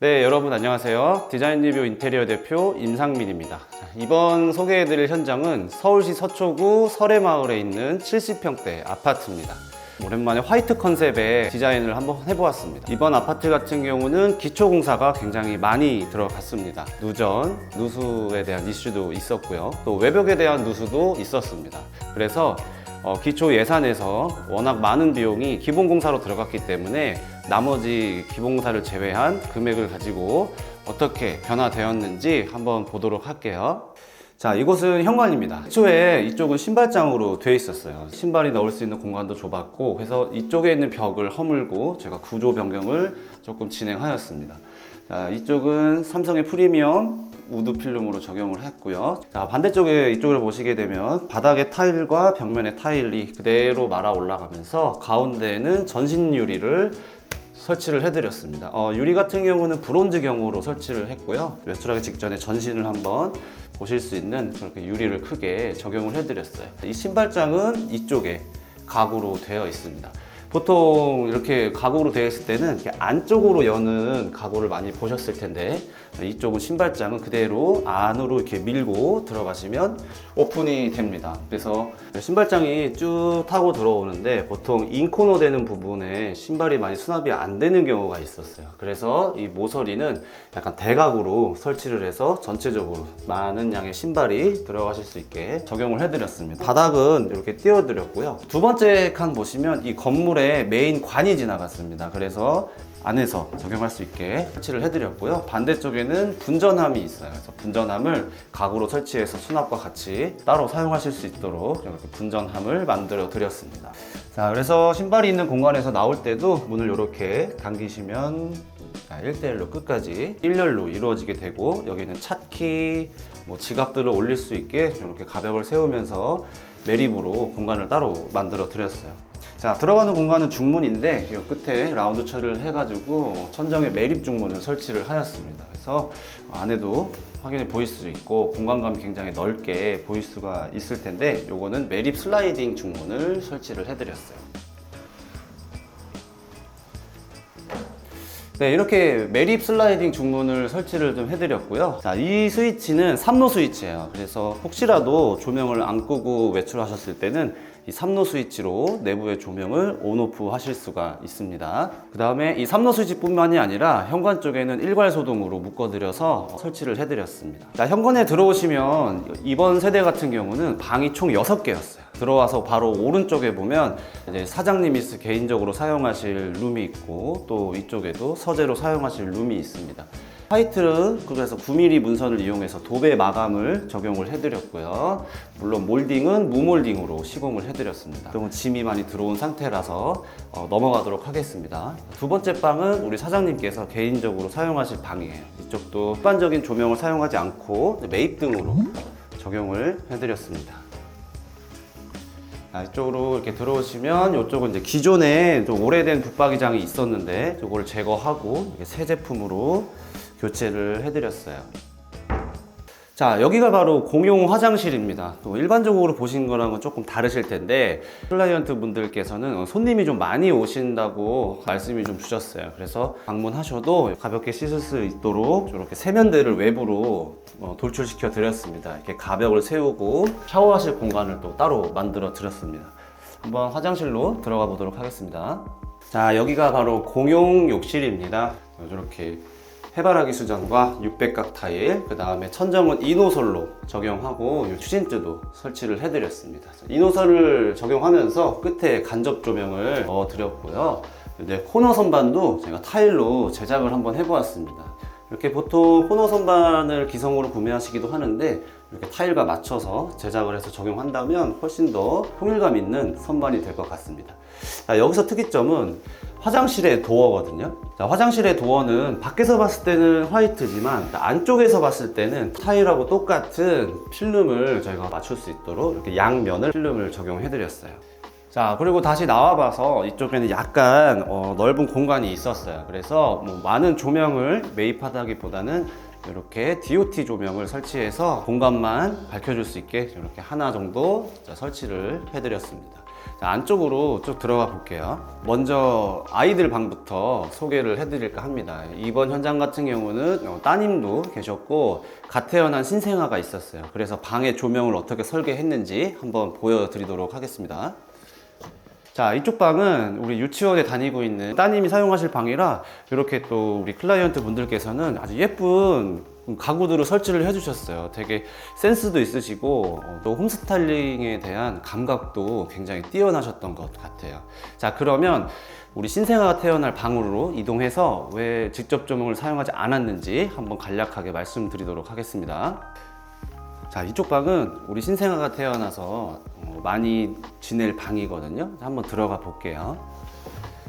네, 여러분 안녕하세요. 디자인 리뷰 인테리어 대표 임상민입니다. 자, 이번 소개해드릴 현장은 서울시 서초구 설해마을에 있는 70평대 아파트입니다. 오랜만에 화이트 컨셉의 디자인을 한번 해보았습니다. 이번 아파트 같은 경우는 기초 공사가 굉장히 많이 들어갔습니다. 누전, 누수에 대한 이슈도 있었고요. 또 외벽에 대한 누수도 있었습니다. 그래서 어, 기초 예산에서 워낙 많은 비용이 기본 공사로 들어갔기 때문에 나머지 기본 공사를 제외한 금액을 가지고 어떻게 변화되었는지 한번 보도록 할게요. 자, 이곳은 현관입니다. 애초에 이쪽은 신발장으로 되어 있었어요. 신발이 넣을 수 있는 공간도 좁았고, 그래서 이쪽에 있는 벽을 허물고 제가 구조 변경을 조금 진행하였습니다. 자, 이쪽은 삼성의 프리미엄 우드 필름으로 적용을 했고요. 자, 반대쪽에 이쪽을 보시게 되면 바닥의 타일과 벽면의 타일이 그대로 말아 올라가면서 가운데에는 전신 유리를 설치를 해드렸습니다. 어, 유리 같은 경우는 브론즈경으로 설치를 했고요. 매출하기 직전에 전신을 한번 보실 수 있는 그렇게 유리를 크게 적용을 해드렸어요. 이 신발장은 이쪽에 가구로 되어 있습니다. 보통 이렇게 가구로 되어 있을 때는 안쪽으로 여는 가구를 많이 보셨을 텐데 이쪽은 신발장은 그대로 안으로 이렇게 밀고 들어가시면 오픈이 됩니다. 그래서 신발장이 쭉 타고 들어오는데 보통 인코너 되는 부분에 신발이 많이 수납이 안 되는 경우가 있었어요. 그래서 이 모서리는 약간 대각으로 설치를 해서 전체적으로 많은 양의 신발이 들어가실 수 있게 적용을 해드렸습니다. 바닥은 이렇게 띄워드렸고요. 두 번째 칸 보시면 이 건물에 메인 관이 지나갔습니다. 그래서 안에서 적용할 수 있게 설치를 해드렸고요. 반대쪽에는 분전함이 있어요. 그래서 분전함을 가구로 설치해서 수납과 같이 따로 사용하실 수 있도록 이렇게 분전함을 만들어 드렸습니다. 자, 그래서 신발이 있는 공간에서 나올 때도 문을 이렇게 당기시면 자, 1대1로 끝까지 일렬로 이루어지게 되고 여기는 차키, 뭐 지갑들을 올릴 수 있게 이렇게 가벽을 세우면서 매립으로 공간을 따로 만들어 드렸어요. 자 들어가는 공간은 중문인데 이 끝에 라운드 처리를 해가지고 천정에 매립 중문을 설치를 하였습니다. 그래서 안에도 확연히 보일 수 있고 공간감이 굉장히 넓게 보일 수가 있을 텐데 요거는 매립 슬라이딩 중문을 설치를 해드렸어요. 네, 이렇게 매립 슬라이딩 중문을 설치를 좀 해드렸고요. 자, 이 스위치는 3로 스위치예요. 그래서 혹시라도 조명을 안 끄고 외출하셨을 때는 이 3로 스위치로 내부의 조명을 온오프 하실 수가 있습니다. 그 다음에 이 3로 스위치뿐만이 아니라 현관 쪽에는 일괄 소동으로 묶어드려서 설치를 해드렸습니다. 자, 현관에 들어오시면 이번 세대 같은 경우는 방이 총 6개였어요. 들어와서 바로 오른쪽에 보면 이제 사장님이 쓰- 개인적으로 사용하실 룸이 있고 또 이쪽에도 서재로 사용하실 룸이 있습니다. 화이트는 그래서 9mm 문선을 이용해서 도배 마감을 적용을 해드렸고요. 물론 몰딩은 무몰딩으로 시공을 해드렸습니다. 그러면 짐이 많이 들어온 상태라서 어, 넘어가도록 하겠습니다. 두 번째 방은 우리 사장님께서 개인적으로 사용하실 방이에요. 이쪽도 일반적인 조명을 사용하지 않고 매입등으로 적용을 해드렸습니다. 아, 이쪽으로 이렇게 들어오시면 이쪽은 이제 기존에 좀 오래된 붙박이장이 있었는데 이거를 제거하고 새 제품으로 교체를 해드렸어요. 자, 여기가 바로 공용 화장실입니다. 또 일반적으로 보신 거랑은 조금 다르실 텐데, 클라이언트 분들께서는 어, 손님이 좀 많이 오신다고 말씀이 좀 주셨어요. 그래서 방문하셔도 가볍게 씻을 수 있도록 이렇게 세면대를 외부로 어, 돌출시켜 드렸습니다. 이렇게 가벽을 세우고 샤워하실 공간을 또 따로 만들어 드렸습니다. 한번 화장실로 들어가 보도록 하겠습니다. 자, 여기가 바로 공용 욕실입니다. 이렇게 해바라기 수전과 600각 타일, 그 다음에 천정은 이노솔로 적용하고 이 추진뜨도 설치를 해드렸습니다. 이노솔을 적용하면서 끝에 간접 조명을 넣어드렸고요. 이제 코너 선반도 제가 타일로 제작을 한번 해보았습니다. 이렇게 보통 코너 선반을 기성으로 구매하시기도 하는데 이렇게 타일과 맞춰서 제작을 해서 적용한다면 훨씬 더 통일감 있는 선반이 될 것 같습니다. 자, 여기서 특이점은 화장실의 도어거든요. 자, 화장실의 도어는 밖에서 봤을 때는 화이트지만 안쪽에서 봤을 때는 타일하고 똑같은 필름을 저희가 맞출 수 있도록 이렇게 양면을 필름을 적용해 드렸어요. 자 그리고 다시 나와봐서 이쪽에는 약간 어, 넓은 공간이 있었어요 그래서 뭐 많은 조명을 매입하다기보다는 이렇게 DOT 조명을 설치해서 공간만 밝혀줄 수 있게 이렇게 하나 정도 자, 설치를 해드렸습니다 자, 안쪽으로 쭉 들어가 볼게요. 먼저 아이들 방부터 소개를 해드릴까 합니다. 이번 현장 같은 경우는 어, 따님도 계셨고 갓 태어난 신생아가 있었어요. 그래서 방의 조명을 어떻게 설계했는지 한번 보여드리도록 하겠습니다. 자, 이쪽 방은 우리 유치원에 다니고 있는 따님이 사용하실 방이라 이렇게 또 우리 클라이언트 분들께서는 아주 예쁜 가구들을 설치를 해주셨어요. 되게 센스도 있으시고 어, 또 홈스타일링에 대한 감각도 굉장히 뛰어나셨던 것 같아요. 자, 그러면 우리 신생아가 태어날 방으로 이동해서 왜 직접 조명을 사용하지 않았는지 한번 간략하게 말씀드리도록 하겠습니다. 자 이쪽 방은 우리 신생아가 태어나서 어, 많이 지낼 방이거든요 한번 들어가 볼게요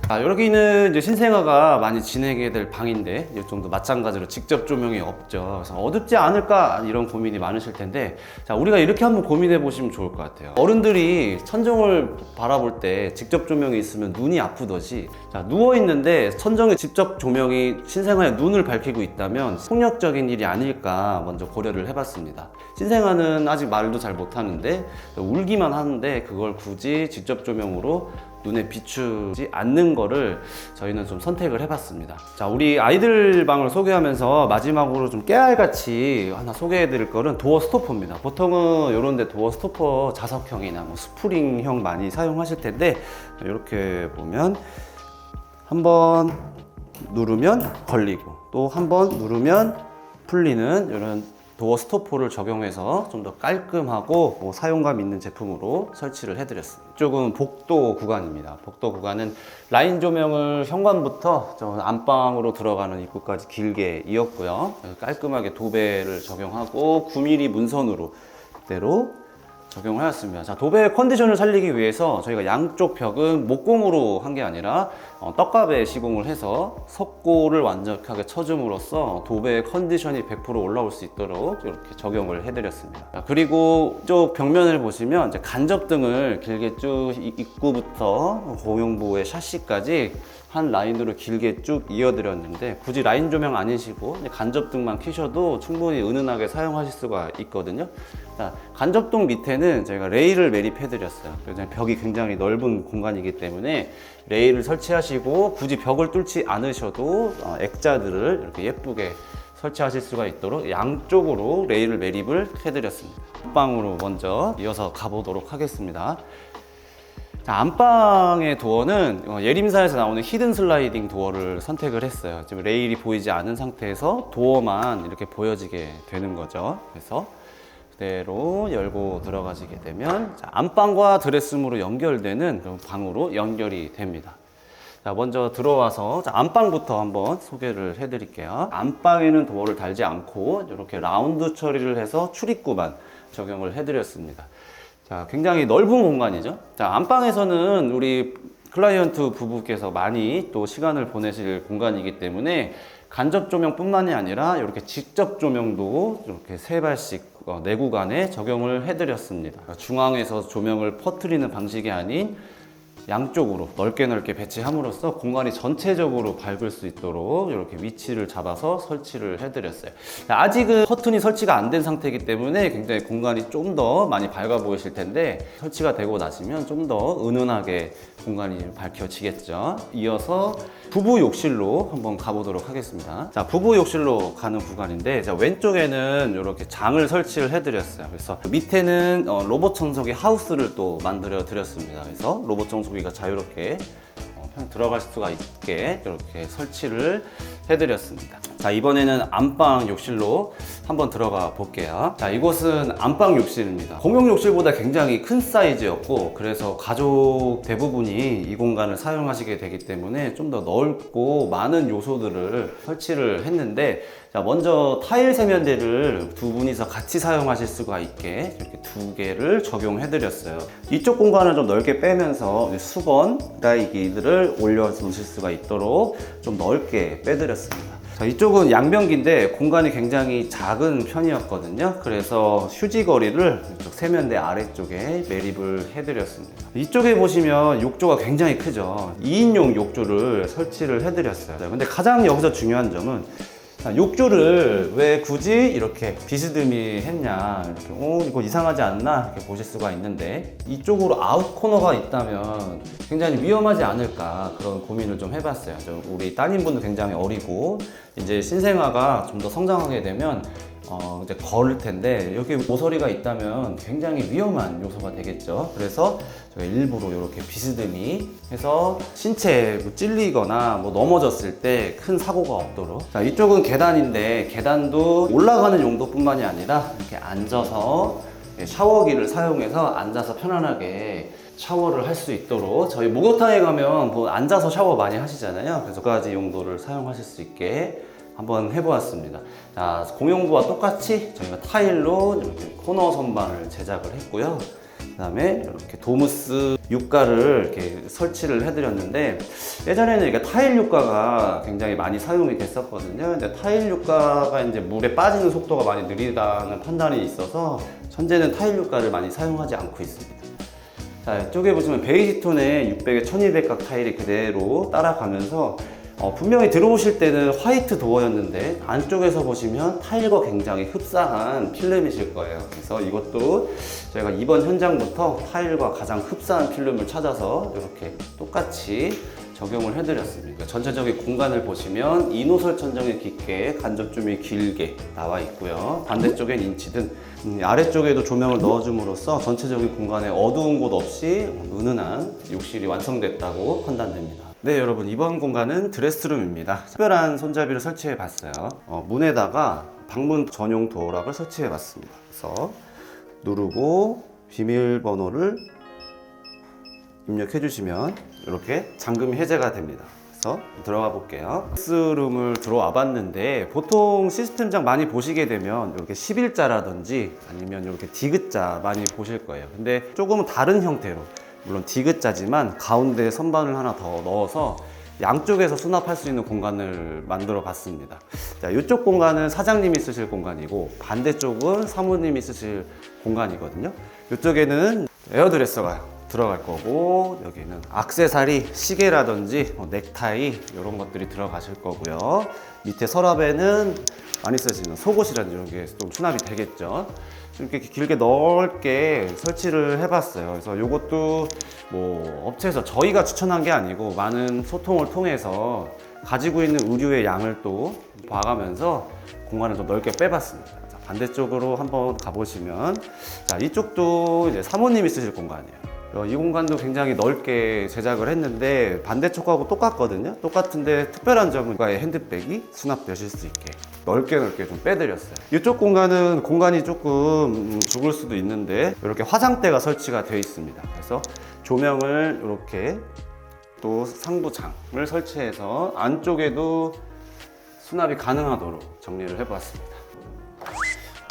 자 여기는 이제 신생아가 많이 지내게 될 방인데 이 정도 마찬가지로 직접 조명이 없죠. 그래서 어둡지 않을까 이런 고민이 많으실 텐데 자 우리가 이렇게 한번 고민해 보시면 좋을 것 같아요. 어른들이 천정을 바라볼 때 직접 조명이 있으면 눈이 아프듯이 자 누워 있는데 천정에 직접 조명이 신생아의 눈을 밝히고 있다면 폭력적인 일이 아닐까 먼저 고려를 해봤습니다. 신생아는 아직 말도 잘 못하는데 울기만 하는데 그걸 굳이 직접 조명으로 눈에 비추지 않는 거를 저희는 좀 선택을 해봤습니다. 자, 우리 아이들 방을 소개하면서 마지막으로 좀 깨알같이 하나 소개해 드릴 거는 도어 스토퍼입니다. 보통은 이런 데 도어 스토퍼 자석형이나 뭐 스프링형 많이 사용하실 텐데 이렇게 보면 한번 누르면 걸리고 또 한번 누르면 풀리는 이런 도어 스토퍼를 적용해서 좀 더 깔끔하고 뭐 사용감 있는 제품으로 설치를 해드렸습니다. 이쪽은 복도 구간입니다. 복도 구간은 라인 조명을 현관부터 저 안방으로 들어가는 입구까지 길게 이었고요. 깔끔하게 도배를 적용하고 9mm 문선으로 그대로 적용을 하였습니다. 자, 도배의 컨디션을 살리기 위해서 저희가 양쪽 벽은 목공으로 한 게 아니라 어, 떡갑에 시공을 해서 석고를 완벽하게 쳐줌으로써 도배의 컨디션이 100% 올라올 수 있도록 이렇게 적용을 해드렸습니다. 자, 그리고 이쪽 벽면을 보시면 이제 간접등을 길게 쭉 이- 입구부터 공용부의 샤시까지 한 라인으로 길게 쭉 이어드렸는데 굳이 라인 조명 아니시고 간접등만 켜셔도 충분히 은은하게 사용하실 수가 있거든요. 자, 간접등 밑에는 저희가 레일을 매립해 드렸어요. 그래서 벽이 굉장히 넓은 공간이기 때문에 레일을 설치하시고 굳이 벽을 뚫지 않으셔도 어, 액자들을 이렇게 예쁘게 설치하실 수가 있도록 양쪽으로 레일을 매립을 해드렸습니다. 방으로 먼저 이어서 가보도록 하겠습니다. 자, 안방의 도어는 어, 예림사에서 나오는 히든 슬라이딩 도어를 선택을 했어요. 지금 레일이 보이지 않은 상태에서 도어만 이렇게 보여지게 되는 거죠. 그래서 그대로 열고 들어가시게 되면 자, 안방과 드레스룸으로 연결되는 방으로 연결이 됩니다. 자, 먼저 들어와서 자, 안방부터 한번 소개를 해드릴게요. 안방에는 도어를 달지 않고 이렇게 라운드 처리를 해서 출입구만 적용을 해드렸습니다. 자, 굉장히 넓은 공간이죠. 자, 안방에서는 우리 클라이언트 부부께서 많이 또 시간을 보내실 공간이기 때문에 간접 조명뿐만이 아니라 이렇게 직접 조명도 이렇게 세 발씩 어, 네 구간에 적용을 해드렸습니다. 중앙에서 조명을 퍼트리는 방식이 아닌 양쪽으로 넓게 넓게 배치함으로써 공간이 전체적으로 밝을 수 있도록 이렇게 위치를 잡아서 설치를 해드렸어요. 아직은 커튼이 설치가 안 된 상태이기 때문에 굉장히 공간이 좀 더 많이 밝아 보이실 텐데 설치가 되고 나시면 좀 더 은은하게 공간이 밝혀지겠죠. 이어서 부부 욕실로 한번 가보도록 하겠습니다. 자, 부부 욕실로 가는 구간인데 자, 왼쪽에는 이렇게 장을 설치를 해드렸어요. 그래서 밑에는 어, 로봇 청소기 하우스를 또 만들어 드렸습니다. 그래서 로봇 청소기 가 자유롭게 어, 편 들어갈 수가 있게 이렇게 설치를 해드렸습니다. 자, 이번에는 안방 욕실로 한번 들어가 볼게요. 자, 이곳은 안방 욕실입니다. 공용 욕실보다 굉장히 큰 사이즈였고, 그래서 가족 대부분이 이 공간을 사용하시게 되기 때문에 좀 더 넓고 많은 요소들을 설치를 했는데, 자, 먼저 타일 세면대를 두 분이서 같이 사용하실 수가 있게 이렇게 두 개를 적용해 드렸어요. 이쪽 공간을 좀 넓게 빼면서 수건, 드라이기들을 올려 놓으실 수가 있도록 좀 넓게 빼드렸습니다. 자, 이쪽은 양변기인데 공간이 굉장히 작은 편이었거든요. 그래서 휴지 거리를 이쪽 세면대 아래쪽에 매립을 해드렸습니다. 이쪽에 보시면 욕조가 굉장히 크죠. 2인용 욕조를 설치를 해드렸어요. 근데 가장 여기서 중요한 점은 자, 욕조를 왜 굳이 이렇게 비스듬히 했냐 이렇게 어 이거 이상하지 않나 이렇게 보실 수가 있는데 이쪽으로 아웃 코너가 있다면 굉장히 위험하지 않을까 그런 고민을 좀 해봤어요. 좀 우리 따님분도 굉장히 어리고 이제 신생아가 좀 더 성장하게 되면 어, 이제 걸을 텐데 여기 모서리가 있다면 굉장히 위험한 요소가 되겠죠. 그래서 제가 일부러 이렇게 비스듬히 해서 신체에 뭐 찔리거나 뭐 넘어졌을 때 큰 사고가 없도록. 자, 이쪽은 계단인데 계단도 올라가는 용도뿐만이 아니라 이렇게 앉아서 샤워기를 사용해서 앉아서 편안하게 샤워를 할 수 있도록 저희 목욕탕에 가면 뭐 앉아서 샤워 많이 하시잖아요. 그래서 그 가지 용도를 사용하실 수 있게 한번 해보았습니다. 자, 공용부와 똑같이 저희가 타일로 이렇게 코너 선반을 제작을 했고요. 그 다음에 이렇게 도무스 육가를 이렇게 설치를 해드렸는데 예전에는 이게 타일 육가가 굉장히 많이 사용이 됐었거든요. 근데 타일 육가가 이제 물에 빠지는 속도가 많이 느리다는 판단이 있어서 현재는 타일 육가를 많이 사용하지 않고 있습니다. 자, 이쪽에 보시면 베이지 톤의 600에 1200각 타일이 그대로 따라가면서 어, 분명히 들어오실 때는 화이트 도어였는데 안쪽에서 보시면 타일과 굉장히 흡사한 필름이실 거예요. 그래서 이것도 저희가 이번 현장부터 타일과 가장 흡사한 필름을 찾아서 이렇게 똑같이 적용을 해드렸습니다. 전체적인 공간을 보시면 이노설 천정이 깊게 간접줌이 길게 나와 있고요. 반대쪽엔 인치등 음, 아래쪽에도 조명을 넣어줌으로써 전체적인 공간에 어두운 곳 없이 은은한 욕실이 완성됐다고 판단됩니다. 네 여러분 이번 공간은 드레스룸입니다. 특별한 손잡이를 설치해 봤어요. 어, 문에다가 방문 전용 도어락을 설치해 봤습니다. 그래서 누르고 비밀번호를 입력해 주시면 이렇게 잠금이 해제가 됩니다. 들어가 볼게요. 스룸을 들어와 봤는데 보통 시스템장 많이 보시게 되면 이렇게 11자라든지 아니면 이렇게 디귿자 많이 보실 거예요. 근데 조금은 다른 형태로 물론 디귿자지만 가운데 선반을 하나 더 넣어서 양쪽에서 수납할 수 있는 공간을 만들어 봤습니다. 자, 이쪽 공간은 사장님이 쓰실 공간이고 반대쪽은 사모님이 쓰실 공간이거든요. 이쪽에는 에어드레서가 들어갈 거고 여기는 악세사리, 시계라든지 뭐 넥타이 이런 것들이 들어가실 거고요. 밑에 서랍에는 많이 쓰시는 속옷이라든지 이런 게 좀 수납이 되겠죠. 이렇게 길게 넓게 설치를 해봤어요. 그래서 이것도 뭐 업체에서 저희가 추천한 게 아니고 많은 소통을 통해서 가지고 있는 의류의 양을 또 봐가면서 공간을 좀 넓게 빼봤습니다. 자, 반대쪽으로 한번 가보시면 자 이쪽도 이제 사모님이 쓰실 공간이에요. 어, 이 공간도 굉장히 넓게 제작을 했는데 반대쪽하고 똑같거든요. 똑같은데 특별한 점은 핸드백이 수납되실 수 있게 넓게 넓게 좀 빼드렸어요. 이쪽 공간은 공간이 조금 음, 죽을 수도 있는데 이렇게 화장대가 설치가 되어 있습니다. 그래서 조명을 이렇게 또 상부장을 설치해서 안쪽에도 수납이 가능하도록 정리를 해보았습니다.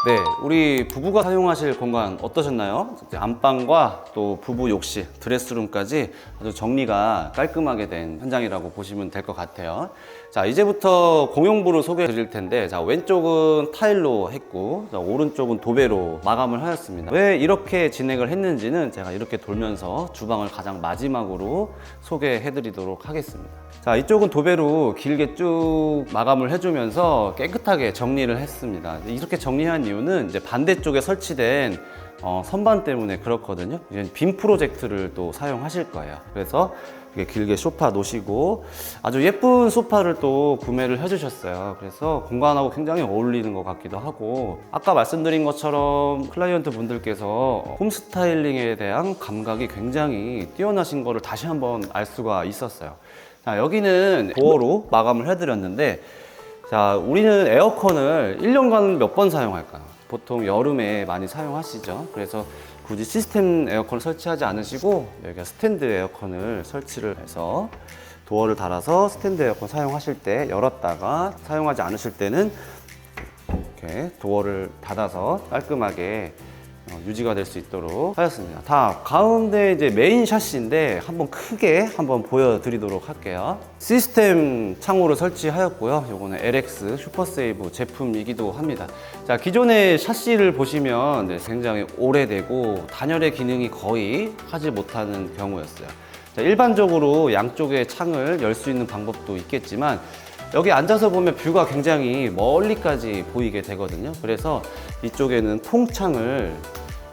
네, 우리 부부가 사용하실 공간 어떠셨나요? 안방과 또 부부 욕실, 드레스룸까지 아주 정리가 깔끔하게 된 현장이라고 보시면 될 것 같아요. 자, 이제부터 공용부를 소개해 드릴 텐데, 자, 왼쪽은 타일로 했고, 자, 오른쪽은 도배로 마감을 하였습니다. 왜 이렇게 진행을 했는지는 제가 이렇게 돌면서 주방을 가장 마지막으로 소개해 드리도록 하겠습니다. 자, 이쪽은 도배로 길게 쭉 마감을 해주면서 깨끗하게 정리를 했습니다. 이렇게 정리한 이유는 이제 반대쪽에 설치된 어, 선반 때문에 그렇거든요. 이제 빔 프로젝트를 또 사용하실 거예요. 그래서 길게 소파 놓으시고 아주 예쁜 소파를 또 구매를 해주셨어요. 그래서 공간하고 굉장히 어울리는 것 같기도 하고 아까 말씀드린 것처럼 클라이언트 분들께서 홈 스타일링에 대한 감각이 굉장히 뛰어나신 거를 다시 한번 알 수가 있었어요. 자, 여기는 도어로 마감을 해드렸는데 자, 우리는 에어컨을 1년간 몇 번 사용할까요? 보통 여름에 많이 사용하시죠. 그래서 굳이 시스템 에어컨을 설치하지 않으시고 여기가 스탠드 에어컨을 설치를 해서 도어를 달아서 스탠드 에어컨 사용하실 때 열었다가 사용하지 않으실 때는 이렇게 도어를 닫아서 깔끔하게 어, 유지가 될 수 있도록 하였습니다. 다 가운데 이제 메인 샤시인데 한번 크게 한번 보여드리도록 할게요. 시스템 창호를 설치하였고요. 요거는 LX 슈퍼세이브 제품이기도 합니다. 자, 기존의 샤시를 보시면 네, 굉장히 오래되고 단열의 기능이 거의 하지 못하는 경우였어요. 자, 일반적으로 양쪽의 창을 열 수 있는 방법도 있겠지만 여기 앉아서 보면 뷰가 굉장히 멀리까지 보이게 되거든요. 그래서 이쪽에는 통창을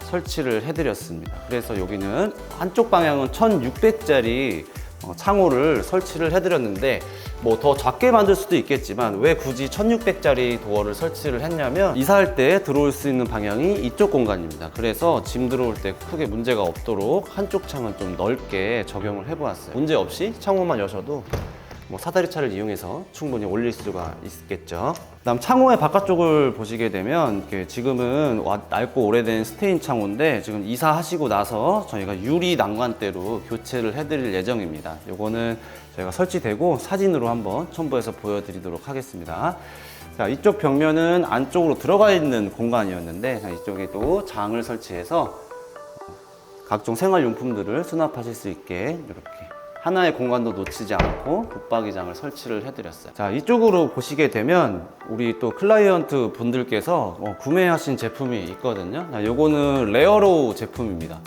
설치를 해드렸습니다. 그래서 여기는 한쪽 방향은 1600짜리 어, 창호를 설치를 해드렸는데 뭐 더 작게 만들 수도 있겠지만 왜 굳이 1600짜리 도어를 설치를 했냐면 이사할 때 들어올 수 있는 방향이 이쪽 공간입니다. 그래서 짐 들어올 때 크게 문제가 없도록 한쪽 창은 좀 넓게 적용을 해보았어요. 문제 없이 창호만 여셔도 뭐 사다리차를 이용해서 충분히 올릴 수가 있겠죠. 그다음 창호의 바깥쪽을 보시게 되면 지금은 와- 낡고 오래된 스테인 창호인데 지금 이사하시고 나서 저희가 유리 난간대로 교체를 해드릴 예정입니다. 요거는 저희가 설치되고 사진으로 한번 첨부해서 보여드리도록 하겠습니다. 자, 이쪽 벽면은 안쪽으로 들어가 있는 공간이었는데 자, 이쪽에 또 장을 설치해서 각종 생활용품들을 수납하실 수 있게 이렇게 하나의 공간도 놓치지 않고 붙박이장을 설치를 해드렸어요. 자 이쪽으로 보시게 되면 우리 또 클라이언트 분들께서 어, 구매하신 제품이 있거든요. 자, 요거는 레어로우 제품입니다.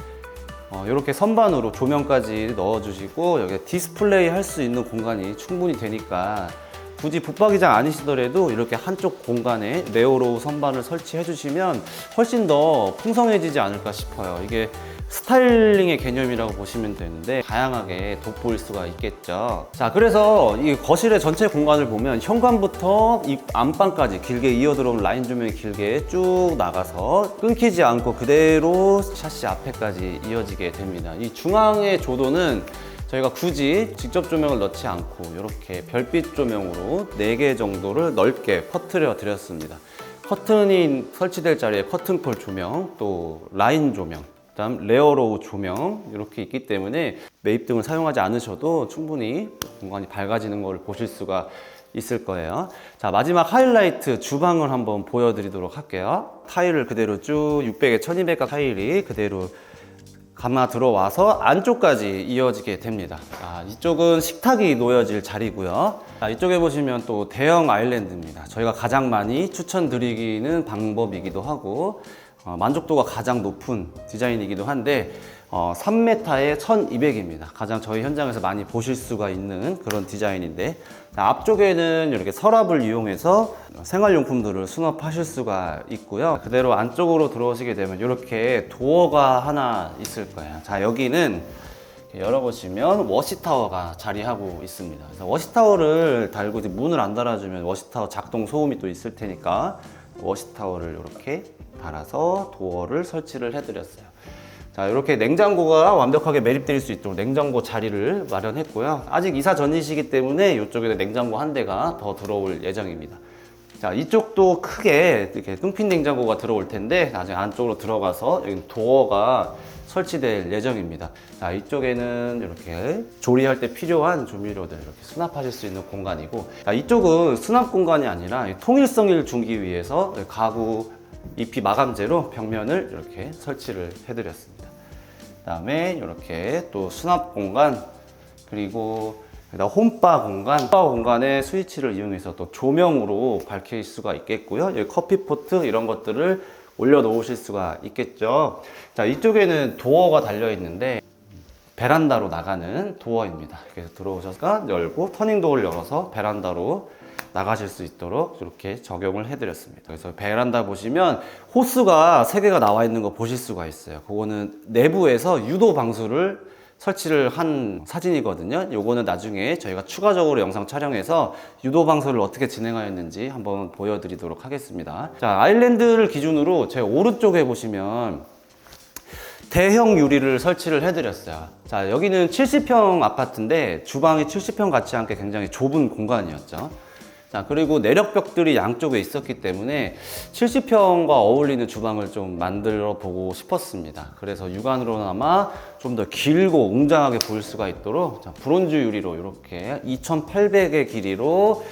어, 이렇게 선반으로 조명까지 넣어주시고 여기 디스플레이 할 수 있는 공간이 충분히 되니까 굳이 붙박이장 아니시더라도 이렇게 한쪽 공간에 레오로우 선반을 설치해 주시면 훨씬 더 풍성해지지 않을까 싶어요. 이게 스타일링의 개념이라고 보시면 되는데 다양하게 돋보일 수가 있겠죠. 자, 그래서 이 거실의 전체 공간을 보면 현관부터 이 안방까지 길게 이어 들어온 라인 조명이 길게 쭉 나가서 끊기지 않고 그대로 샤시 앞에까지 이어지게 됩니다. 이 중앙의 조도는 저희가 굳이 직접 조명을 넣지 않고 이렇게 별빛 조명으로 4개 정도를 넓게 퍼트려 드렸습니다. 커튼이 설치될 자리에 커튼콜 조명, 또 라인 조명, 그 다음 레어로우 조명 이렇게 있기 때문에 매입등을 사용하지 않으셔도 충분히 공간이 밝아지는 걸 보실 수가 있을 거예요. 자 마지막 하이라이트 주방을 한번 보여드리도록 할게요. 타일을 그대로 쭉 600에 1200가 타일이 그대로 감아 들어와서 안쪽까지 이어지게 됩니다. 아, 이쪽은 식탁이 놓여질 자리고요. 자, 이쪽에 보시면 또 대형 아일랜드입니다. 저희가 가장 많이 추천드리기는 방법이기도 하고 어, 만족도가 가장 높은 디자인이기도 한데 어, 3m에 1200입니다. 가장 저희 현장에서 많이 보실 수가 있는 그런 디자인인데 자, 앞쪽에는 이렇게 서랍을 이용해서 생활용품들을 수납하실 수가 있고요. 그대로 안쪽으로 들어오시게 되면 이렇게 도어가 하나 있을 거예요. 자, 여기는 열어보시면 워시타워가 자리하고 있습니다. 워시타워를 달고 문을 안 달아주면 워시타워 작동 소음이 또 있을 테니까 워시타워를 이렇게 달아서 도어를 설치를 해드렸어요. 자, 이렇게 냉장고가 완벽하게 매립될 수 있도록 냉장고 자리를 마련했고요. 아직 이사 전이시기 때문에 이쪽에는 냉장고 한 대가 더 들어올 예정입니다. 자, 이쪽도 크게 이렇게 뚱핀 냉장고가 들어올 텐데 나중에 안쪽으로 들어가서 여기 도어가 설치될 예정입니다. 자, 이쪽에는 이렇게 조리할 때 필요한 조미료들 이렇게 수납하실 수 있는 공간이고, 자, 이쪽은 수납 공간이 아니라 통일성을 주기 위해서 가구 잎이 마감재로 벽면을 이렇게 설치를 해드렸습니다. 그다음에 이렇게 또 수납 공간 그리고 홈바 공간, 홈바 공간에 스위치를 이용해서 또 조명으로 밝힐 수가 있겠고요. 여기 커피 포트 이런 것들을 올려 놓으실 수가 있겠죠. 자, 이쪽에는 도어가 달려 있는데 베란다로 나가는 도어입니다. 그래서 들어오셔서 열고 터닝 도어를 열어서 베란다로 나가실 수 있도록 이렇게 적용을 해드렸습니다. 그래서 베란다 보시면 호스가 세 개가 나와 있는 거 보실 수가 있어요. 그거는 내부에서 유도 방수를 설치를 한 사진이거든요. 요거는 나중에 저희가 추가적으로 영상 촬영해서 유도 방수를 어떻게 진행하였는지 한번 보여드리도록 하겠습니다. 자, 아일랜드를 기준으로 제 오른쪽에 보시면 대형 유리를 설치를 해드렸어요. 자, 여기는 70평 아파트인데 주방이 70평 같지 않게 굉장히 좁은 공간이었죠. 자, 그리고 내력벽들이 양쪽에 있었기 때문에 70평과 어울리는 주방을 좀 만들어 보고 싶었습니다. 그래서 육안으로나마 좀 더 길고 웅장하게 보일 수가 있도록 자, 브론즈 유리로 이렇게 2800의 길이로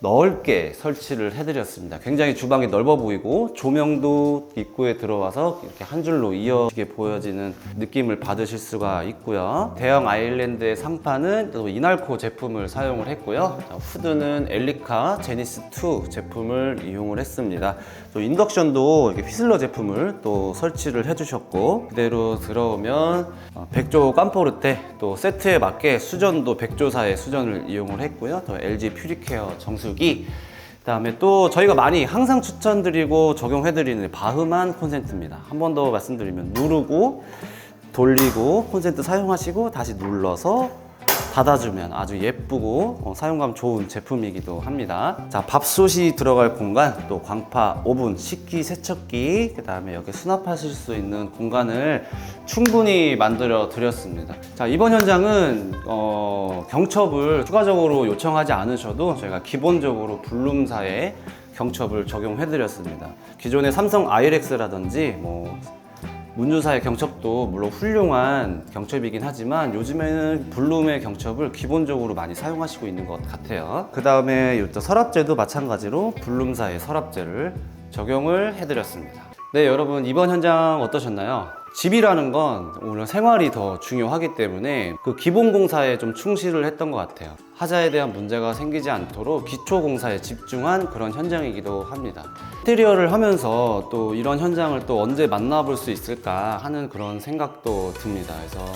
넓게 설치를 해드렸습니다. 굉장히 주방이 넓어 보이고 조명도 입구에 들어와서 이렇게 한 줄로 이어지게 보여지는 느낌을 받으실 수가 있고요. 대형 아일랜드의 상판은 또 이날코 제품을 사용을 했고요. 자, 후드는 엘리카 제니스 2 제품을 이용을 했습니다. 또 인덕션도 이렇게 휘슬러 제품을 또 설치를 해주셨고 그대로 들어오면 어, 백조 깜포르테 또 세트에 맞게 수전도 백조사의 수전을 이용을 했고요. 또 LG 퓨리케어 정수 기 그다음에 또 저희가 많이 항상 추천드리고 적용해드리는 바흐만 콘센트입니다. 한 번 더 말씀드리면 누르고 돌리고 콘센트 사용하시고 다시 눌러서 닫아주면 아주 예쁘고 어, 사용감 좋은 제품이기도 합니다. 자, 밥솥이 들어갈 공간, 또 광파, 오븐, 식기, 세척기, 그 다음에 여기 수납하실 수 있는 공간을 충분히 만들어 드렸습니다. 자, 이번 현장은 어, 경첩을 추가적으로 요청하지 않으셔도 저희가 기본적으로 블룸사의 경첩을 적용해 드렸습니다. 기존의 삼성 아이렉스라든지 뭐 문유사의 경첩도 물론 훌륭한 경첩이긴 하지만 요즘에는 블룸의 경첩을 기본적으로 많이 사용하시고 있는 것 같아요. 그 다음에 이또 서랍재도 마찬가지로 블룸사의 서랍재를 적용을 해드렸습니다. 네, 여러분 이번 현장 어떠셨나요? 집이라는 건 오늘 생활이 더 중요하기 때문에 그 기본 공사에 좀 충실을 했던 것 같아요. 하자에 대한 문제가 생기지 않도록 기초 공사에 집중한 그런 현장이기도 합니다. 인테리어를 하면서 또 이런 현장을 또 언제 만나볼 수 있을까 하는 그런 생각도 듭니다. 그래서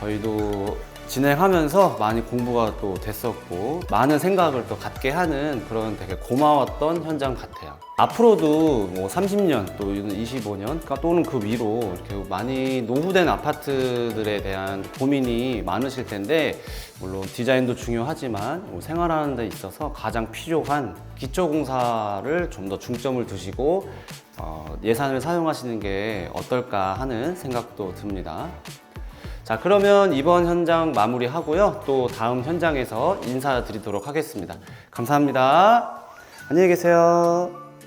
저희도 진행하면서 많이 공부가 또 됐었고 많은 생각을 또 갖게 하는 그런 되게 고마웠던 현장 같아요. 앞으로도 뭐 30년 또 25년 또는 그 위로 이렇게 많이 노후된 아파트들에 대한 고민이 많으실 텐데 물론 디자인도 중요하지만 뭐 생활하는 데 있어서 가장 필요한 기초 공사를 좀 더 중점을 두시고 어, 예산을 사용하시는 게 어떨까 하는 생각도 듭니다. 자, 그러면 이번 현장 마무리하고요. 또 다음 현장에서 인사드리도록 하겠습니다. 감사합니다. 안녕히 계세요.